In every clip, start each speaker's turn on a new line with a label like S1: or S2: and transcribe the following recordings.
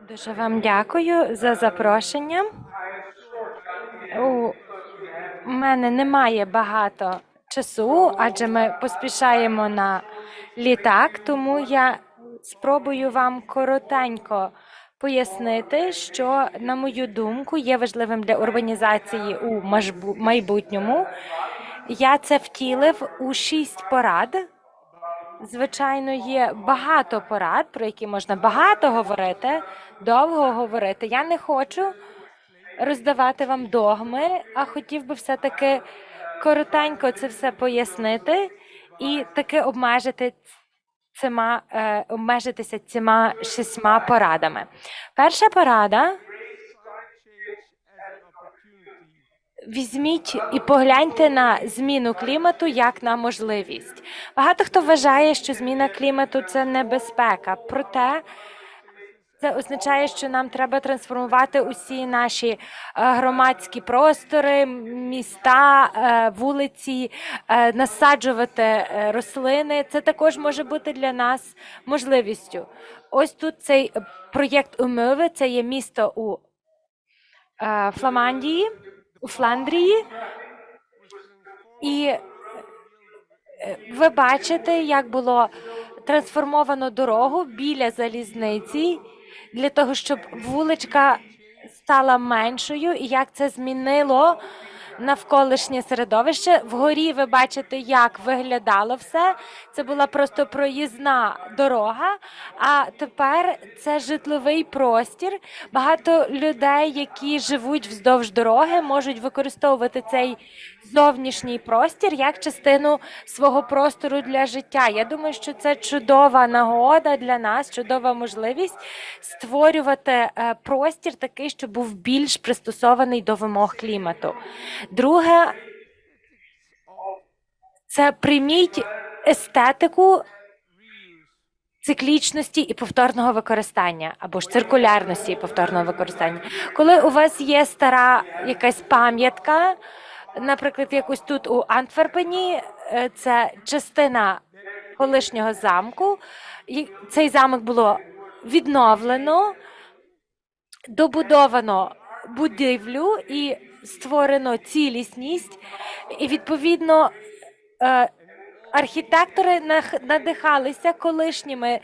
S1: Дуже вам дякую за запрошення. У мене немає багато часу, адже ми поспішаємо на літак, тому я спробую вам коротенько пояснити, що, на мою думку, є важливим для урбанізації у майбутньому. Я це втілив у шість порад. Звичайно, є багато порад, про які можна багато говорити, довго говорити. Я не хочу роздавати вам догми, а хотів би все-таки коротенько це все пояснити і таки обмежити цими, е, обмежитися цими шістьма порадами. Перша порада. Візьміть і погляньте на зміну клімату як на можливість. Багато хто вважає, що зміна клімату це небезпека. Проте це означає, що нам треба трансформувати усі наші е, громадські простори, міста, е, вулиці, е, насаджувати рослини. Це також може бути для нас можливістю. Ось тут цей проєкт умови, це є місто у Фламандії, у Фландрії. І е, ви бачите, як було трансформовано дорогу біля залізниці для того, щоб вуличка стала меншою, і як це змінило навколишнє середовище. Вгорі ви бачите, як виглядало все. Це була просто проїзна дорога. А тепер це житловий простір. Багато людей, які живуть вздовж дороги, можуть використовувати цей зовнішній простір як частину свого простору для життя. Я думаю, що це чудова нагода для нас, чудова можливість створювати е, простір такий, щоб був більш пристосований до вимог клімату. Друге, це прийміть естетику циклічності і повторного використання або ж циркулярності і повторного використання. Коли у вас є стара якась пам'ятка, наприклад, якось тут у Антверпені, е, це частина колишнього замку. Цей замок було відновлено, добудовано будівлю і створено цілісність, і відповідно. е, Архітектори надихалися колишніми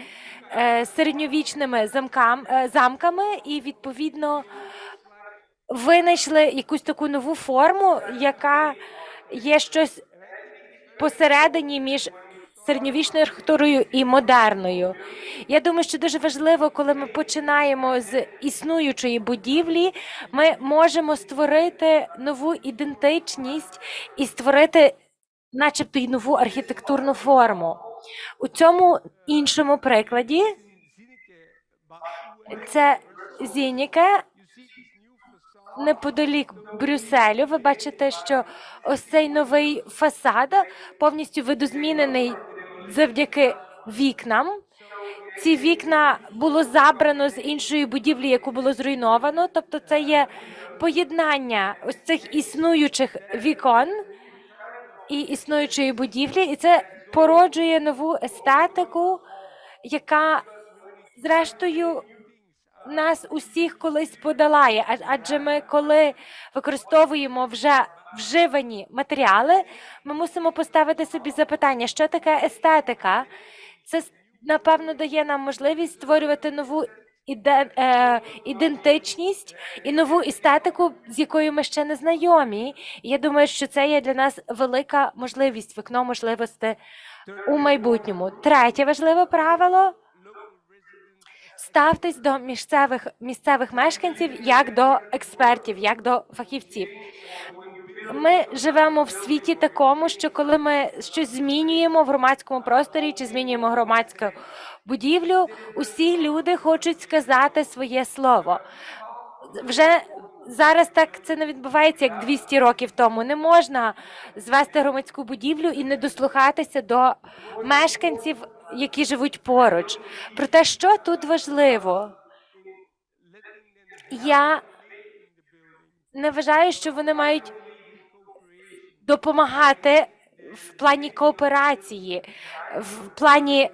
S1: е, середньовічними замкам, е, замками і відповідно винайшли якусь таку нову форму, яка є щось посередині між середньовічною архітектурою і модерною. Я думаю, що дуже важливо, коли ми починаємо з існуючої будівлі, ми можемо створити нову ідентичність і створити, начебто, й нову архітектурну форму. У цьому іншому прикладі це Зініке неподалік Брюсселю. Ви бачите, що ось цей новий фасад повністю видозмінений завдяки вікнам. Ці вікна було забрано з іншої будівлі, яку було зруйновано. Тобто, це є поєднання ось цих існуючих вікон і існуючої будівлі, і це породжує нову естетику, яка, зрештою, нас усіх колись подолає. Адже ми, коли використовуємо вже вживані матеріали, ми мусимо поставити собі запитання, що таке естетика. Це напевно дає нам можливість створювати нову е, ідентичність і нову естетику, з якою ми ще не знайомі. Я думаю, що це є для нас велика можливість, вікно можливостей у майбутньому. Третє важливе правило. Ставтесь до місцевих місцевих мешканців як до експертів, як до фахівців. Ми живемо в світі такому, що коли ми щось змінюємо в громадському просторі чи змінюємо громадську будівлю, усі люди хочуть сказати своє слово. Вже зараз так це не відбувається як 200 років тому. Не можна звести громадську будівлю і не дослухатися до мешканців, які живуть поруч. Проте, що тут важливо, я не вважаю, що вони мають допомагати в плані кооперації, в плані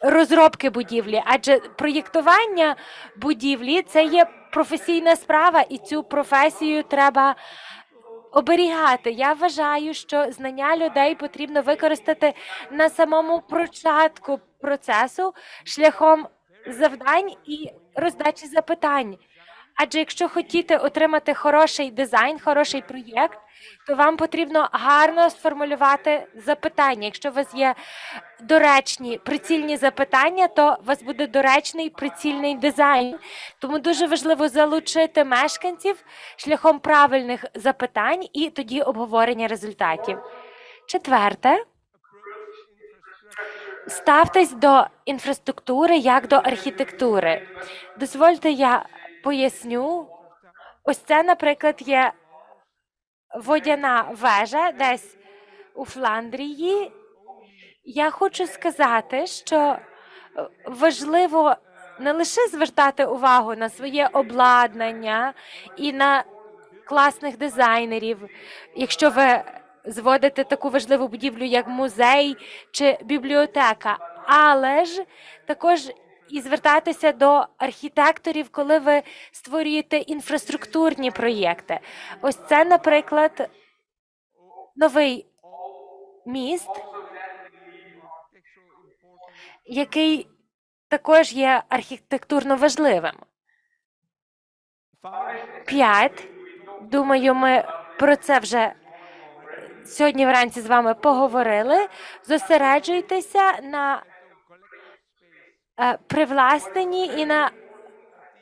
S1: розробки будівлі, адже проєктування будівлі це є професійна справа, і цю професію треба оберігати. Я вважаю, що знання людей потрібно використати на самому початку процесу шляхом завдань і роздачі запитань. Адже якщо хотіте отримати хороший дизайн, хороший проєкт, то вам потрібно гарно сформулювати запитання. Якщо у вас є доречні прицільні запитання, то у вас буде доречний прицільний дизайн. Тому дуже важливо залучити мешканців шляхом правильних запитань і тоді обговорення результатів. Четверте. Ставтесь до інфраструктури як до архітектури. Дозвольте, я поясню. Ось це, наприклад, є водяна вежа десь у Фландрії. Я хочу сказати, що е, важливо не лише звертати увагу на своє обладнання і на класних дизайнерів, якщо ви зводите таку важливу будівлю, як музей чи бібліотека, але ж також і звертатися до архітекторів, коли ви створюєте інфраструктурні проєкти. Ось це, наприклад, новий міст, який також є архітектурно важливим. П'ять. Думаю, ми про це вже сьогодні вранці з вами поговорили. Зосереджуйтеся на е, привласненні і на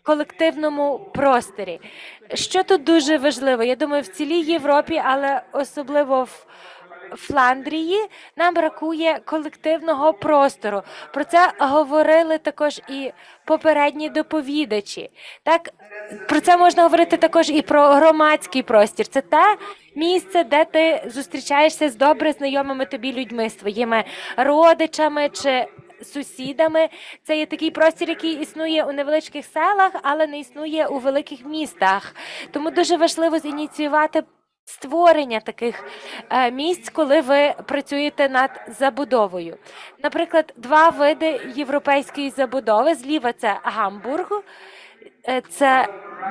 S1: колективному просторі. Що тут дуже важливо? Я думаю, в цілій Європі, але особливо в Фландрії, нам бракує колективного простору. Про це говорили також і попередні доповідачі. Так про це можна говорити також і про громадський простір. Це те місце, де ти зустрічаєшся з добре знайомими тобі людьми, своїми родичами чи сусідами. Це є такий простір, який існує у невеличких селах, але не існує у великих містах. Тому дуже важливо зініціювати. Створення таких е, місць, коли ви працюєте над забудовою. Наприклад, два види європейської забудови. Зліва це Гамбург, е, це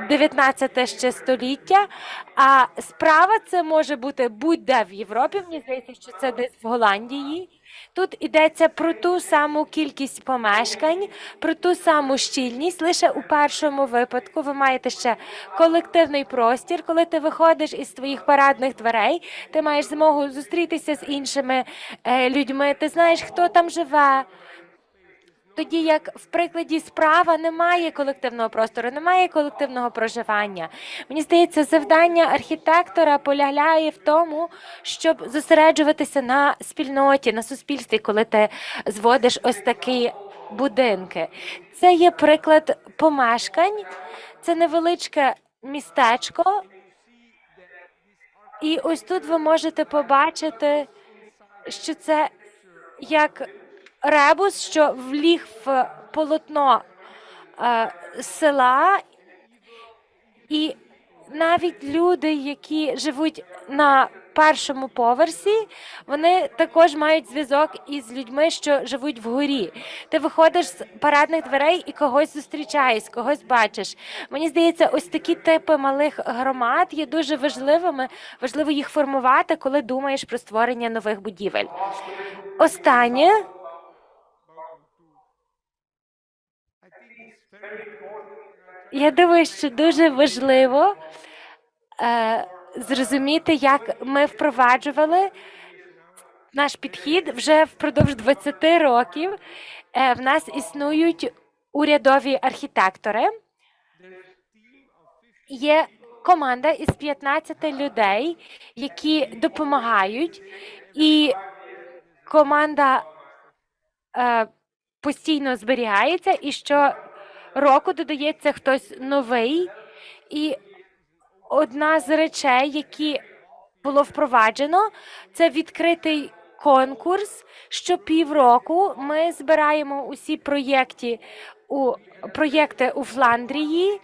S1: 19 ще століття. А справа це може бути будь-де в Європі. Мені здається, що це десь в Голландії. Тут йдеться про ту саму кількість помешкань, про ту саму щільність. Лише у першому випадку ви маєте ще колективний простір. Коли ти виходиш із твоїх парадних дверей, ти маєш змогу зустрітися з іншими е, людьми. Ти знаєш, хто там живе. Тоді як в прикладі справа немає колективного простору, немає колективного проживання. Мені здається, завдання архітектора полягає в тому, щоб зосереджуватися на спільноті, на суспільстві, коли ти зводиш ось такі будинки. Це є приклад помешкань, це невеличке містечко. І ось тут ви можете побачити, що це як ребус, що вліг в полотно е, села, і навіть люди, які живуть на першому поверсі, вони також мають зв'язок із людьми, що живуть вгорі. Ти виходиш з парадних дверей і когось зустрічаєш, когось бачиш. Мені здається, ось такі типи малих громад є дуже важливими. Важливо їх формувати, коли думаєш про створення нових будівель. Останнє. Я думаю, що дуже важливо е, зрозуміти, як ми впроваджували наш підхід вже впродовж 20 років. Е, в нас існують урядові архітектори. Є команда із 15 людей, які допомагають, і команда е, постійно зберігається, і що року додається хтось новий. І одна з речей, які було впроваджено, це відкритий конкурс. Що півроку ми збираємо усі проєкти у проєкти у Фландрії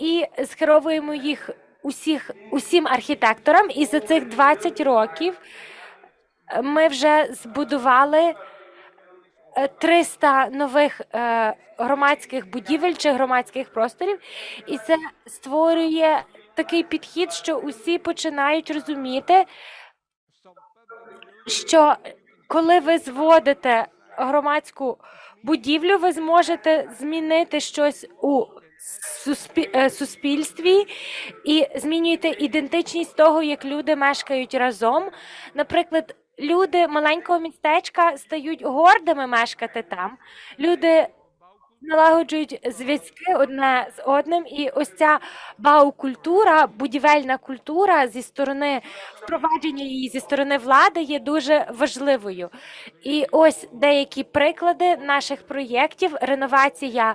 S1: і скеровуємо їх усіх усім архітекторам. І за цих 20 років ми вже збудували 300 нових е, громадських будівель чи громадських просторів, і це створює такий підхід, що усі починають розуміти, що коли ви зводите громадську будівлю, ви зможете змінити щось у е, суспільстві і змінюєте ідентичність того, як люди мешкають разом. Наприклад, люди маленького містечка стають гордими мешкати там. Люди налагоджують зв'язки одне з одним, і ось ця бау-культура, будівельна культура зі сторони впровадження її зі сторони влади є дуже важливою. І ось деякі приклади наших проєктів: реновація.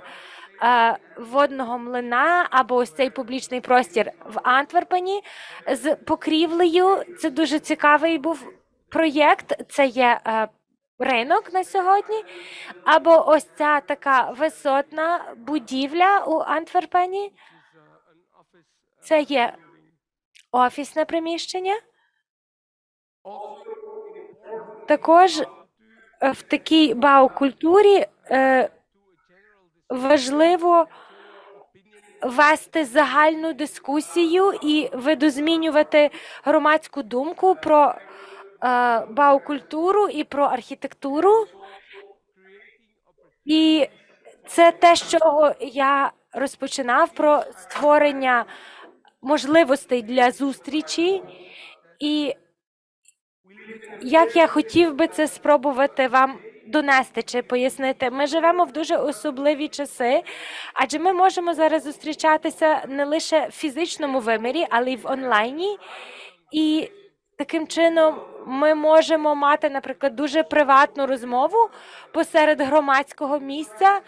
S1: е, Водного млина або ось цей публічний простір в Антверпені з покрівлею. Це дуже цікавий був проєкт. Це є е, ринок на сьогодні. Або ось ця така висотна будівля у Антверпені. Це є офісне приміщення. Також е, в такій бау-культурі е, важливо вести загальну дискусію і видозмінювати громадську думку про бау-культуру і про архітектуру. І це те, чого я розпочинав про створення можливостей для зустрічі. І як я хотів би це спробувати вам донести чи пояснити, ми живемо в дуже особливі часи, адже ми можемо зараз зустрічатися не лише в фізичному вимірі, але й в онлайні. І таким чином ми можемо мати, наприклад, дуже приватну розмову посеред громадського місця.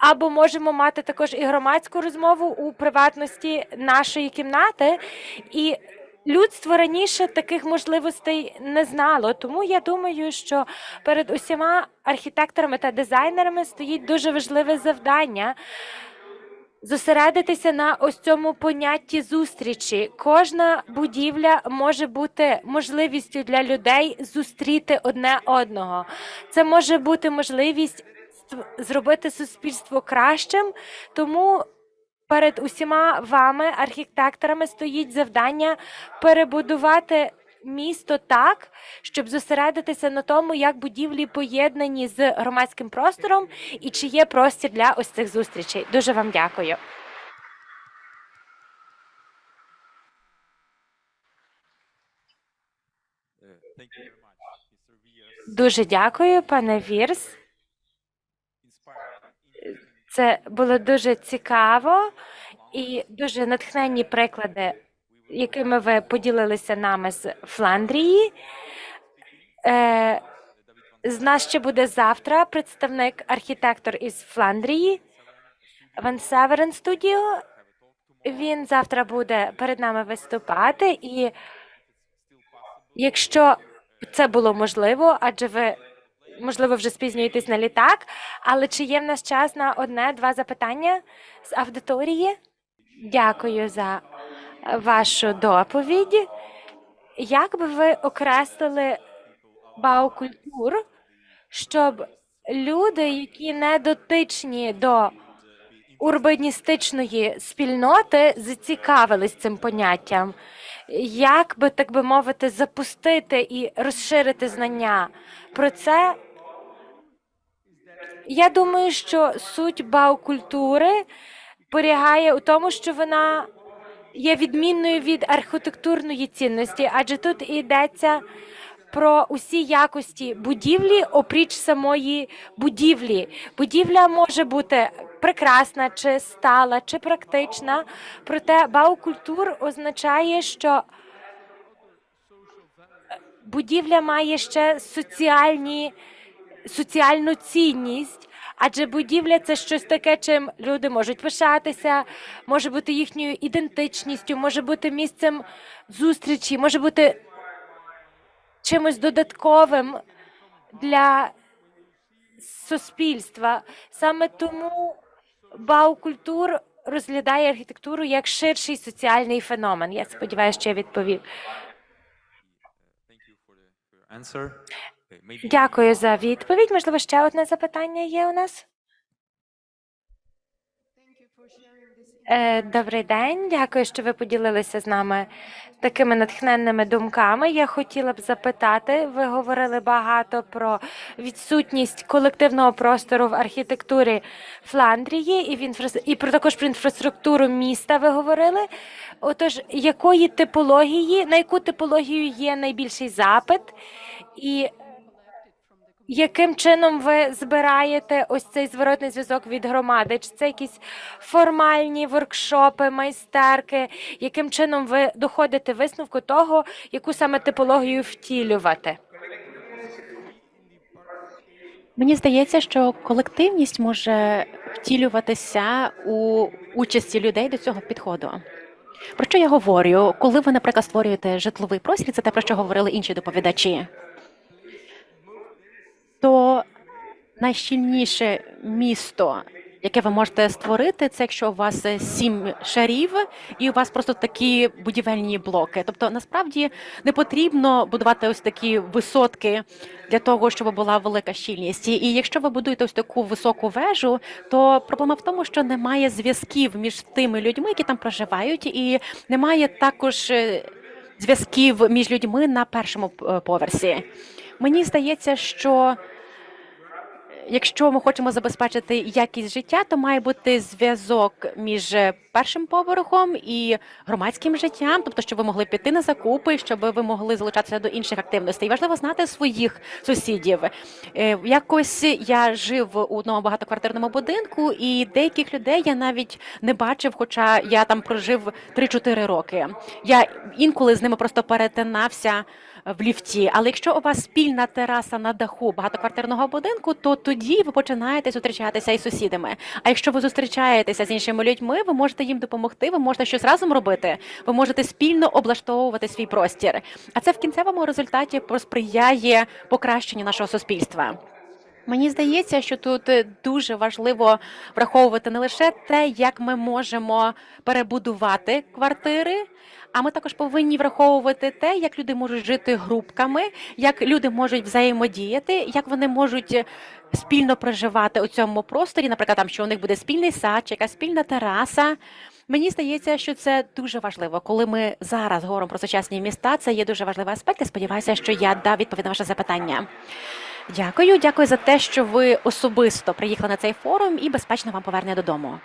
S1: Або можемо мати також і громадську розмову у приватності нашої кімнати, і людство раніше таких можливостей не знало. Тому я думаю, що перед усіма архітекторами та дизайнерами стоїть дуже важливе завдання зосередитися на ось цьому понятті зустрічі. Кожна будівля може бути можливістю для людей зустріти одне одного. Це може бути можливість ст- зробити суспільство кращим, тому. Перед усіма вами, архітекторами, стоїть завдання перебудувати місто так, щоб зосередитися на тому, як будівлі поєднані з громадським простором і чи є простір для ось цих зустрічей. Дуже вам дякую. Дуже дякую, пане Вірс. Це було дуже цікаво і дуже натхненні приклади, якими ви поділилися нами з Фландрії. Е, з нас ще буде завтра представник архітектор із Фландрії, Ван Северен Студіо. Він завтра буде перед нами виступати, і якщо це було можливо, адже ви можливо вже спізнюєтесь на літак, але чи є в нас час на одне-два запитання з аудиторії? Дякую за вашу доповідь. Як би ви окреслили баукультур, щоб люди, які не дотичні до урбаністичної спільноти, зацікавились цим поняттям? Як би, так би мовити, запустити і розширити знання про це? Я думаю, що суть баукультури полягає у тому, що вона є відмінною від архітектурної цінності, адже тут йдеться про усі якості будівлі, опріч самої будівлі. Будівля може бути прекрасна, чи стала, чи практична. Проте баукультур означає, що будівля має ще соціальні, соціальну цінність. Адже будівля це щось таке, чим люди можуть пишатися, може бути їхньою ідентичністю, може бути місцем зустрічі, може бути чимось додатковим для суспільства. Саме тому баукультур розглядає архітектуру як ширший соціальний феномен. Я сподіваюся, що я відповів. Дякую за відповідь. Можливо, ще одне запитання є у нас. Е, Добрий день, дякую, що ви поділилися з нами такими натхненними думками. Я хотіла б запитати, ви говорили багато про відсутність колективного простору в архітектурі Фландрії і, в інфра... і про також про інфраструктуру міста ви говорили. Отож, якої типології, на яку типологію є найбільший запит? І яким чином ви збираєте ось цей зворотний зв'язок від громади? Чи це якісь формальні воркшопи, майстерки? Яким чином ви доходите висновку того, яку саме типологію втілювати?
S2: Мені здається, що колективність може втілюватися у участі людей до цього підходу. Про що я говорю? Коли ви, наприклад, створюєте житловий простір, це те, про що говорили інші доповідачі, то найщільніше місто, яке ви можете створити, це якщо у вас е, сім шарів, і у вас просто такі будівельні блоки. Тобто, насправді не потрібно будувати ось такі висотки для того, щоб була велика щільність. І якщо ви будуєте ось таку високу вежу, то проблема в тому, що немає зв'язків між тими людьми, які там проживають, і немає також е, зв'язків між людьми на першому е, поверсі. Мені здається, що Якщо ми хочемо забезпечити якість життя, то має бути зв'язок між першим поверхом і громадським життям, тобто, щоб ви могли піти на закупи, щоб ви могли залучатися до інших активностей. Важливо знати своїх сусідів. Е, Якось я жив у одному багатоквартирному будинку, і деяких людей я навіть не бачив, хоча я там прожив 3-4 роки. Я інколи з ними просто перетинався в ліфті. Але якщо у вас спільна тераса на даху багатоквартирного будинку, то тоді ви починаєте зустрічатися із сусідами. А якщо ви зустрічаєтеся з іншими людьми, ви можете їм допомогти, ви можете щось разом робити, ви можете спільно облаштовувати свій простір. А це в кінцевому результаті посприяє покращенню нашого суспільства. Мені здається, що тут е, дуже важливо враховувати не лише те, як ми можемо перебудувати квартири, а ми також повинні враховувати те, як люди можуть жити групками, як люди можуть взаємодіяти, як вони можуть спільно проживати у цьому просторі. Наприклад, там що у них буде спільний сад, чи якась спільна тераса. Мені здається, що це дуже важливо. Коли ми зараз говоримо про сучасні міста, це є дуже важливий аспект. і Сподіваюся, що я дав відповідь на ваше запитання. Дякую, дякую за те, що ви особисто приїхали на цей форум і безпечно вам повернення додому.